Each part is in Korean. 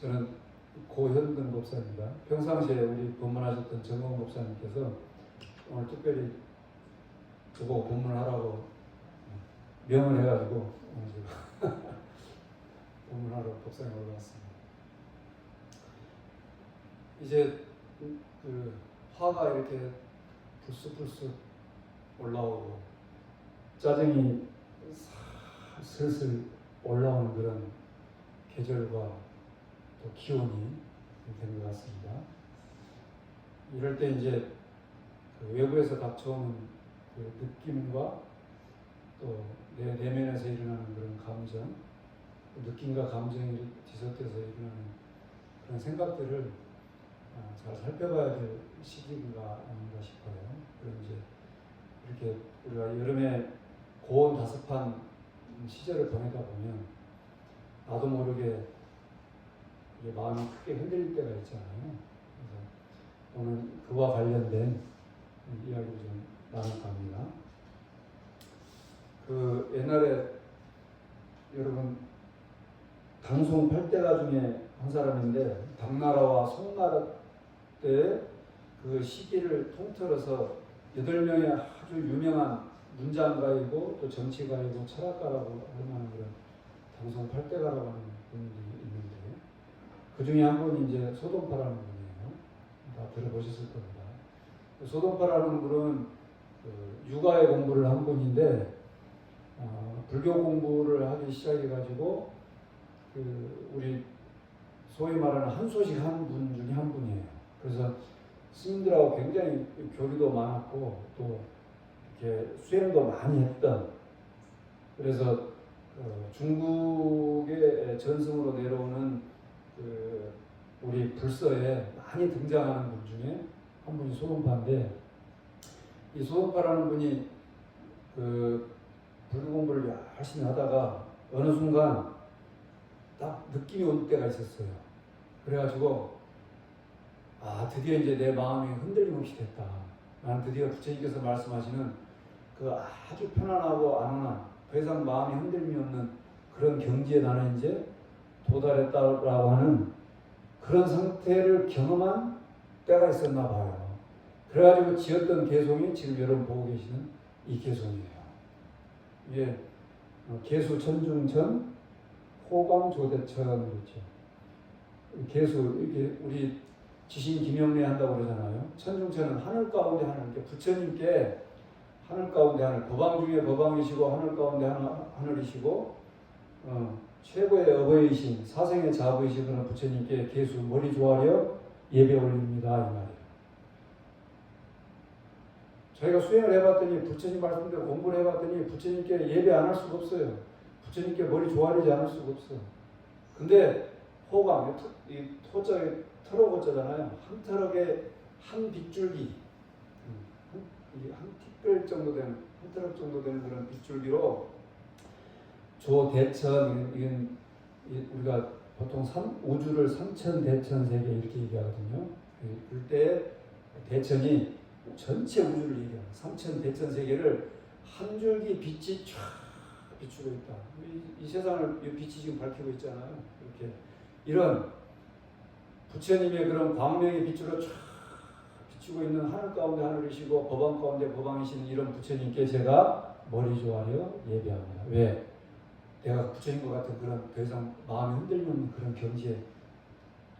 저는 고현근 목사입니다. 평상시에 우리 법문하셨던 정원 목사님께서 오늘 특별히 저보고 법문하라고 명을 해가지고 오늘 법문하러 법상에 올라왔습니다. 이제 그 화가 이렇게 불쑥불쑥 올라오고 짜증이 사- 슬슬 올라오는 그런 계절과 또 기온이 된 것 같습니다. 이럴 때 이제 그 외부에서 닥쳐오는 그 느낌과 또 내 내면에서 일어나는 그런 감정, 그 느낌과 감정이 뒤섞여서 일어나는 그런 생각들을 아, 잘 살펴봐야 될 시기인가 아닌가 싶어요. 그럼 이제 이렇게 우리가 여름에 고온 다습한 시절을 보내다 보면 나도 모르게 이게 마음이 크게 흔들릴 때가 있잖아요. 그래서 오늘 그와 관련된 이야기를 좀 나눌까 합니다. 그 옛날에 여러분 방송 8대가 중에 한 사람인데 당나라와 송나라 때 그 시기를 통틀어서 여덟 명의 아주 유명한 문장가이고 또 정치가이고 철학가라고 할 만한 그런 당송 8대가라고 하는 분이 있는데 그 중에 한 분이 이제 소동파라는 분이에요. 다 들어보셨을 겁니다. 그 소동파라는 분은 그 육아의 공부를 한 분인데 어, 불교 공부를 하기 시작해가지고 그 우리 소위 말하는 한소식 한 분 중에 한 분이에요. 그래서 스님들하고 굉장히 교류도 많았고 또 이렇게 수행도 많이 했던 그래서 어, 중국의 전승으로 내려오는 그 우리 불서에 많이 등장하는 분 중에 한 분이 소동파인데 이 소동파라는 분이 그 불교 공부를 열심히 하다가 어느 순간 딱 느낌이 올 때가 있었어요. 그래가지고 아 드디어 이제 내 마음이 흔들림 없이 됐다. 나는 드디어 부처님께서 말씀하시는 그 아주 편안하고 안온한 더 이상 마음이 흔들림이 없는 그런 경지에 나는 이제 도달했다라고 하는 그런 상태를 경험한 때가 있었나 봐요. 그래가지고 지었던 개송이 지금 여러분 보고 계시는 이 개송이에요. 이게 어, 개수 천중천 호광조대천 그렇죠. 개수 이게 우리 지신 김영래 한다고 그러잖아요. 천중천은 하늘 가운데 하늘 부처님께 하늘 가운데 하늘 법왕 중에 법왕이시고 하늘 가운데 하늘, 하늘이시고 어, 최고의 어버이신 사생의 자부이신 그런 부처님께 개수 머리 조아려 예배 올립니다 이 말이에요. 저희가 수행을 해봤더니 부처님 말씀대로 공부를 해봤더니 부처님께 예배 안 할 수가 없어요. 부처님께 머리 조아리지 않을 수가 없어. 근데 호강, 이 토자에 트럭어쩌잖아요. 한 트럭에 한 빗줄기, 음, 한, 티끌 정도 되는, 한 트럭 정도 되는 그런 빗줄기로 조대천, 이건 이- 우리가 보통 삼, 우주를 삼천 대천 세계 이렇게 얘기하거든요. 그때 대천이 전체 우주를 얘기하는 삼천 대천 세계를 한 줄기 빛이 쫙 비추고 있다. 이, 이 세상을 이 빛이 지금 밝히고 있잖아요. 이렇게 이런 부처님의 그런 광명의 빛으로 쫙 비추고 있는 하늘 가운데 하늘이시고 법왕 가운데 법왕이신 이런 부처님께 제가 머리 조아려 예배합니다. 왜? 내가 부처님과 같은 그런 더 이상 마음이 흔들리는 그런 경지에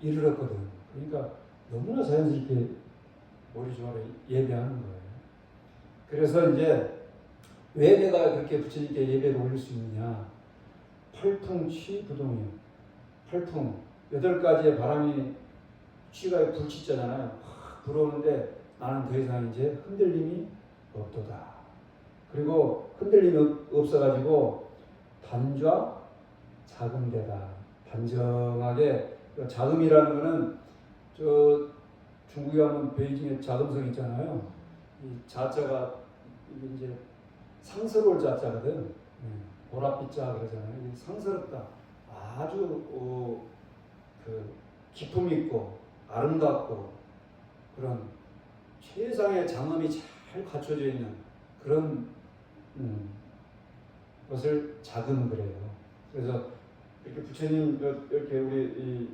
이르렀거든. 그러니까 너무나 자연스럽게 머리 조아려 예배하는 거예요. 그래서 이제 왜 내가 그렇게 부처님께 예배를 올릴 수 있느냐? 팔풍 취 부동이요. 팔풍 여덟 가지의 바람이 취가 불치잖아요. 확 불어오는데 나는 더 이상 이제 흔들림이 없도다. 그리고 흔들림이 없- 없어가지고 단좌 자금되다. 단정하게 그 자금이라는 거는 저 중국에 가면 베이징에 자금성 있잖아요. 이 자자가 이제 상스러울 자자거든. 네. 보랏빛 자 그러잖아요. 상스럽다. 아주 어, 그 기품 있고 아름답고 그런 최상의 장엄이 잘 갖춰져 있는 그런 음, 것을 자금 그래요. 그래서 이렇게 부처님 이렇게 우리 이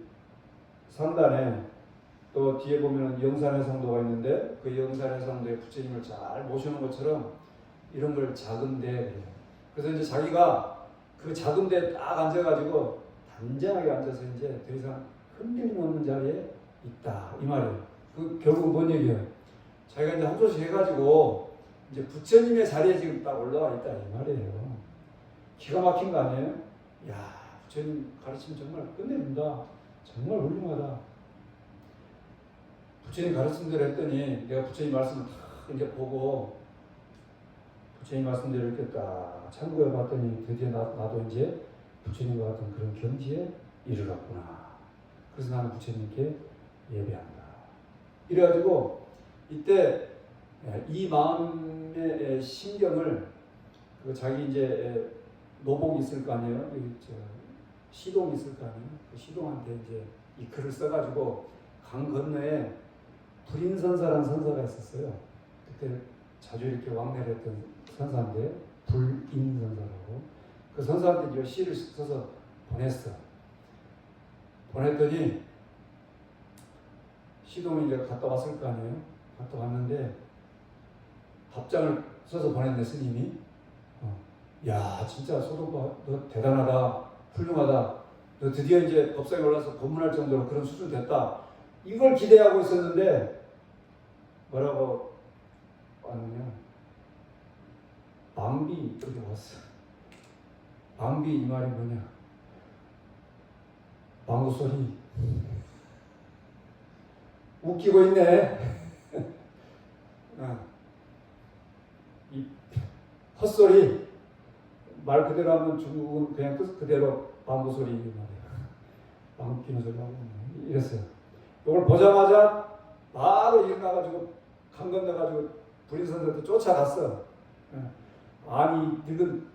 상단에 또 뒤에 보면 영산의 성도가 있는데 그 영산의 성도에 부처님을 잘 모시는 것처럼 이런 걸 작은 데 그래요. 그래서 이제 자기가 그 작은 데 딱 앉아가지고 단정하게 앉아서 이제 더 이상 흔들림 없는 자리에 있다 이 말이에요. 그 결국 뭔 얘기예요? 자기가 이제 한 조씩 해가지고 이제 부처님의 자리에 지금 딱 올라와 있다 이 말이에요. 기가 막힌 거 아니에요? 야 부처님 가르침 정말 끝내준다. 정말 훌륭하다. 부처님 가르친 대로 했더니 내가 부처님 말씀을 다 이제 보고 부처님 말씀대로 이렇게 딱 참고해 봤더니 드디어 나, 나도 이제 부처님과 같은 그런 경지에 이르렀구나. 그래서 나는 부처님께 예배한다. 이래가지고 이때 이 마음의 신경을 그 자기 이제 노복이 있을 거 아니에요. 저 시동이 있을 거 아니에요. 그 시동한테 이제 이 글을 써가지고 강 건너에 불인선사라는 선사가 있었어요. 그때 자주 이렇게 왕래를 했던 선사인데 불인선사라고 그 선사한테 이제 시를 써서 보냈어. 보냈더니 시동이 이제 갔다 왔을 거 아니에요. 갔다 왔는데 답장을 써서 보냈네 스님이. 어. 야 진짜 소동파 너 대단하다. 훌륭하다. 너 드디어 이제 법상에 올라서 법문할 정도로 그런 수준 됐다. 이걸 기대하고 있었는데 뭐라고 왔느냐. 망비 이렇게 왔어. 망비 이 말이 뭐냐. 망구 소리. 웃기고 있네. 어. 이 헛소리 말 그대로 하면 중국은 그냥 뜻 그대로 방구 소리. 방구 끼는 소리 하고 이랬어요. 이걸 보자마자 바로 일어나가지고 강 건너가지고 불인 선생한테 쫓아갔어. 예. 아니 늙은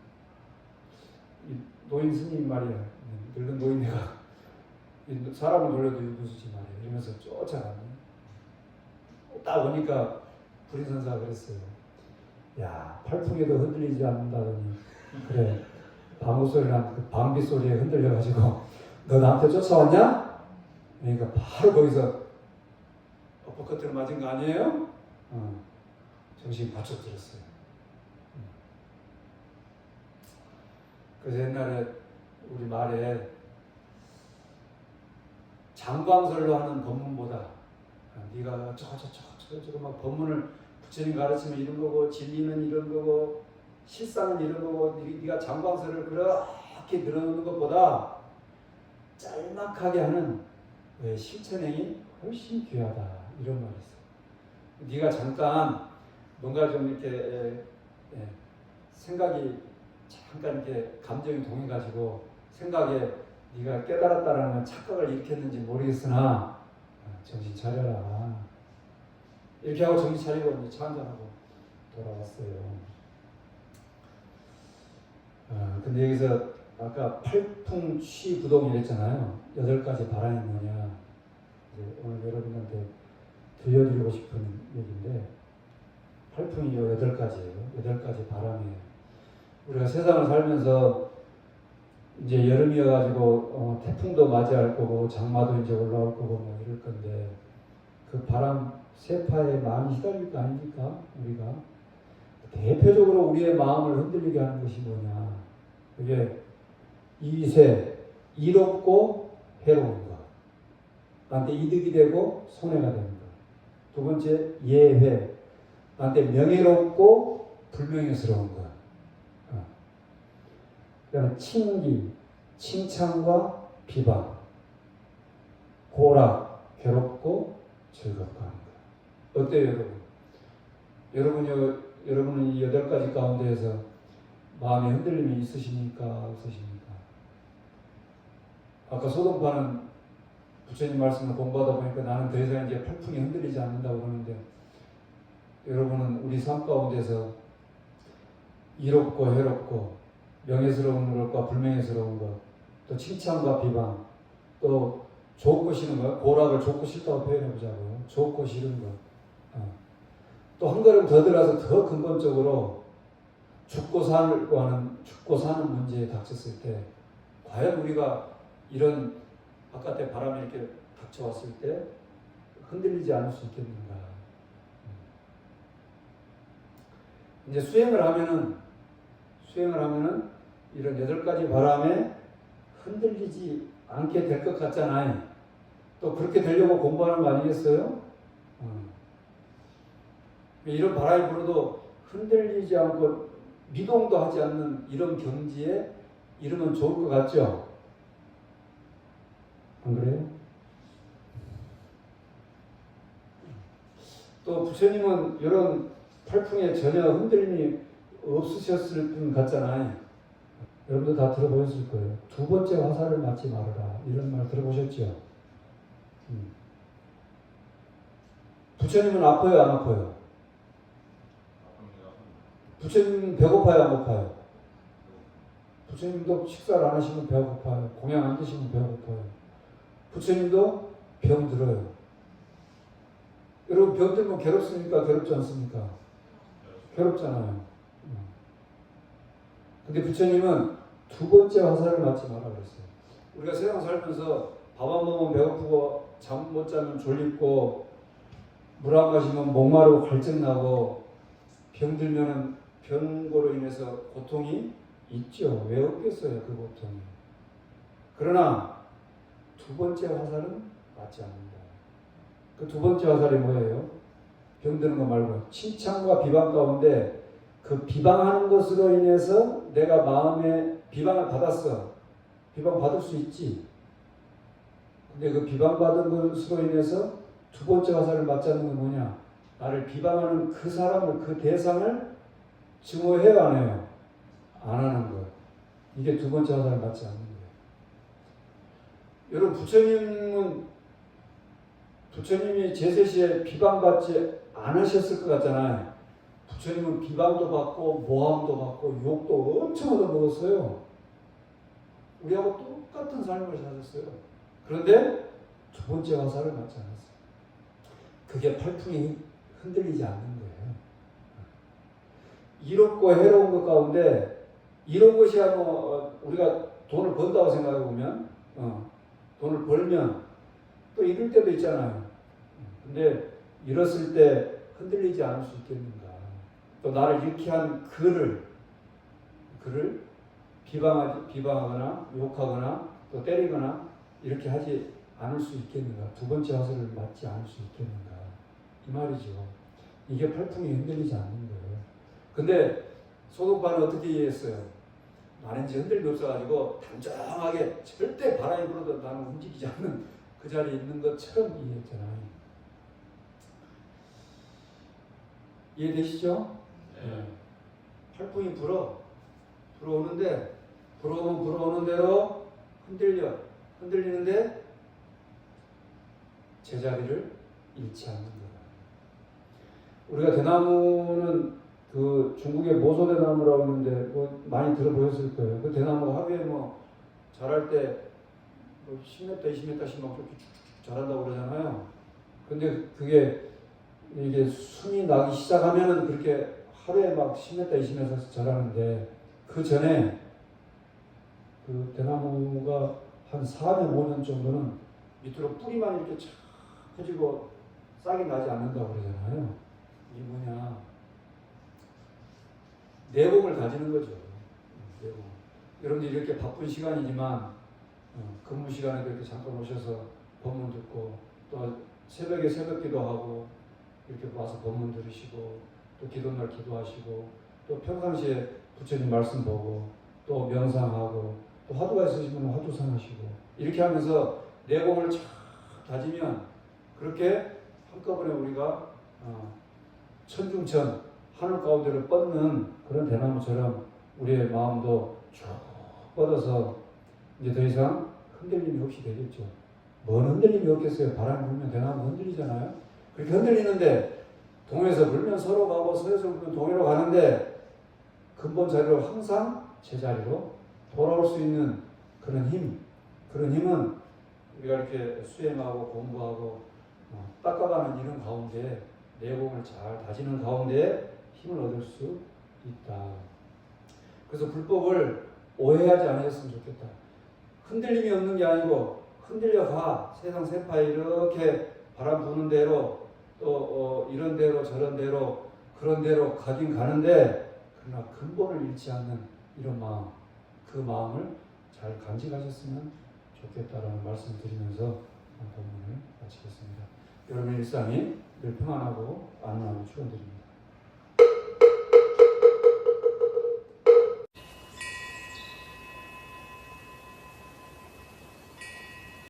이 노인 스님 말이야. 늙은 노인네가 이 사람을 놀려도 유부수지 말이야. 이러면서 쫓아갔네. 딱 오니까 불인 선사가 그랬어요. 야 팔풍에도 흔들리지 않는다더니 그래 방구 소리랑 그 방비 소리에 흔들려가지고 너 나한테 쫓아왔냐? 그러니까 바로 거기서 어퍼커트를 맞은 거 아니에요? 어, 정신 바짝 들었어요. 음. 그래서 옛날에 우리 말에 장광설로 하는 법문보다 어, 네가 저저저저 저거 막 법문을 부처님 가르치면 이런 거고 진리는 이런 거고 실상은 이런 거고 네- 네가 장광설을 그렇게 늘어놓는 것보다 짤막하게 하는 왜 실천행이 훨씬 귀하다 이런 말이 있어. 네가 잠깐 뭔가 좀 이렇게 생각이 잠깐 이렇게 감정이 동해가지고 생각에 네가 깨달았다라는 착각을 일으켰는지 모르겠으나 어, 정신 차려라. 이렇게 하고 정신 차리고 이제 차 한잔하고 돌아왔어요. 아, 근데 여기서 아까 팔풍 취부동 이랬잖아요. 여덟 가지 바람이 뭐냐. 오늘 여러분한테 들려드리고 싶은 얘기인데 팔풍이 요 여덟 가지예요. 여덟 가지 바람이에요. 우리가 세상을 살면서 이제 여름이어가지고 어, 태풍도 맞이할 거고 장마도 이제 올라올 거고 뭐 이럴 건데 그 바람 세파에 많이 휘달릴 거 아닙니까? 우리가 대표적으로 우리의 마음을 흔들리게 하는 것이 뭐냐? 그게 이세, 이롭고 해로운 것. 나한테 이득이 되고 손해가 되는 것. 두 번째, 예회. 나한테 명예롭고 불명예스러운 것. 어. 그다음에 칭기, 칭찬과 비방. 고락, 괴롭고 즐겁고 하는 것. 어때요, 여러분? 여러분이 여러분은 이 여덟 가지 가운데에서 마음의 흔들림이 있으십니까? 없으십니까? 아까 소동파는 부처님 말씀을 공부하다 보니까 나는 더 이상 이제 팔풍이 흔들리지 않는다고 그러는데 여러분은 우리 삶 가운데서 이롭고 해롭고 명예스러운 것과 불명예스러운 것, 또 칭찬과 비방, 또 좋고 싫은 것, 고락을 좋고 싫다고 표현해 보자고요. 좋고 싫은 것. 어. 또 한 걸음 더 들어가서 더 근본적으로 죽고 살고 하는 죽고 사는 문제에 닥쳤을 때 과연 우리가 이런 바깥에 바람이 이렇게 닥쳐왔을 때 흔들리지 않을 수 있겠는가. 이제 수행을 하면은 수행을 하면은 이런 여덟 가지 바람에 흔들리지 않게 될 것 같잖아요. 또 그렇게 되려고 공부하는 거 아니겠어요? 어. 이런 바람이 불어도 흔들리지 않고 미동도 하지 않는 이런 경지에 이르면 좋을 것 같죠? 안 그래요? 또 부처님은 이런 팔풍에 전혀 흔들림이 없으셨을 분 같잖아요. 여러분도 다 들어보셨을 거예요. 두 번째 화살을 맞지 말아라. 이런 말 들어보셨죠? 음. 부처님은 아파요, 안 아파요? 부처님은 배고파요, 안 고파요? 부처님도 식사를 안 하시면 배가 고파요. 공양 안 드시면 배가 고파요. 부처님도 병 들어요. 여러분 병 들면 괴롭습니까? 괴롭지 않습니까? 괴롭잖아요. 음. 근데 부처님은 두 번째 화살을 맞지 마라 그랬어요. 우리가 세상 살면서 밥안 먹으면 배고프고 잠 못 자면 졸립고 물 안 마시면 목마르고 갈증 나고 병 들면은 병고로 인해서 고통이 있죠. 왜 없겠어요, 그 고통이. 그러나 두 번째 화살은 맞지 않는다. 그 두 번째 화살이 뭐예요? 병드는 거 말고 칭찬과 비방 가운데 그 비방하는 것으로 인해서 내가 마음에 비방을 받았어. 비방 받을 수 있지. 근데 그 비방받은 것으로 인해서 두 번째 화살을 맞지 않는 건 뭐냐? 나를 비방하는 그 사람을, 그 대상을 증오해요, 안 해요? 안 하는 것. 이게 두 번째 화살을 맞지 않는 거예요. 여러분, 부처님은 부처님이 제세시에 비방받지 않으셨을 것 같잖아요. 부처님은 비방도 받고 모함도 받고 욕도 엄청 얻어먹었어요. 우리하고 똑같은 삶을 사셨어요. 그런데 두 번째 화살을 맞지 않았어요. 그게 팔풍이 흔들리지 않는 거예요. 이롭고 해로운 것 가운데 이런 것이야 뭐 우리가 돈을 번다고 생각해 보면 어, 돈을 벌면 또 이럴 때도 있잖아요. 근데 이뤘을 때 흔들리지 않을 수 있겠는가? 또 나를 이렇게 한 그를 그를 비방하지 비방하거나 욕하거나 또 때리거나 이렇게 하지 않을 수 있겠는가? 두 번째 화살을 맞지 않을 수 있겠는가? 이 말이죠. 이게 팔풍이 흔들리지 않는 거예요. 근데 소동파는 어떻게 이해했어요? 나는 이제 흔들림이 없어가지고 단정하게 절대 바람이 불어도 나는 움직이지 않는 그 자리에 있는 것처럼 이해했잖아요. 이해되시죠? 네. 팔풍이 불어. 불어오는데, 불어오면 불어오는 대로 흔들려. 흔들리는데, 제자리를 잃지 않는 거다. 우리가 대나무는 그 중국의 모소 대나무라고 하는데, 뭐 많이 들어보셨을 거예요. 그 대나무가 하루에 뭐 자랄 때뭐 10m, 20m씩 막 이렇게 쭉쭉 자란다고 그러잖아요. 근데 그게 이게 순이 나기 시작하면은 그렇게 하루에 막 10m, 20m 자라는데 그 전에 그 대나무가 한 4년, 5년 정도는 밑으로 뿌리만 이렇게 쫙 퍼지고 싹이 나지 않는다고 그러잖아요. 이게 뭐냐. 내공을 가지는 거죠. 내공. 여러분들 이렇게 바쁜 시간이지만 어, 근무 시간에도 이렇게 잠깐 오셔서 법문 듣고 또 새벽에 새벽 기도하고 이렇게 와서 법문 들으시고 또 기도날 기도하시고 또 평상시에 부처님 말씀 보고 또 명상하고 또 화두가 있으시면 화두 상 하시고 이렇게 하면서 내공을 쫙 다지면 그렇게 한꺼번에 우리가 어, 천중천 하늘 가운데를 뻗는 그런 대나무처럼 우리의 마음도 쭉 뻗어서 이제 더 이상 흔들림이 없이 되겠죠. 뭔 흔들림이 없겠어요. 바람 불면 대나무 흔들리잖아요. 그렇게 흔들리는데 동에서 불면 서로 가고 서에서 불면 동해로 가는데 근본 자리로 항상 제자리로 돌아올 수 있는 그런 힘, 그런 힘은 우리가 이렇게 수행하고 공부하고 어, 닦아가는 이런 가운데 내공을 잘 다지는 가운데 힘을 얻을 수 있다. 그래서 불법을 오해하지 않으셨으면 좋겠다. 흔들림이 없는 게 아니고 흔들려 가 세상 세파 이렇게 바람 부는 대로 또 어, 이런 대로 저런 대로 그런 대로 가긴 가는데 그러나 근본을 잃지 않는 이런 마음 그 마음을 잘 간직하셨으면 좋겠다라는 말씀을 드리면서 본문을 마치겠습니다. 여러분의 일상이 늘 평안하고 안전하고 축원드립니다.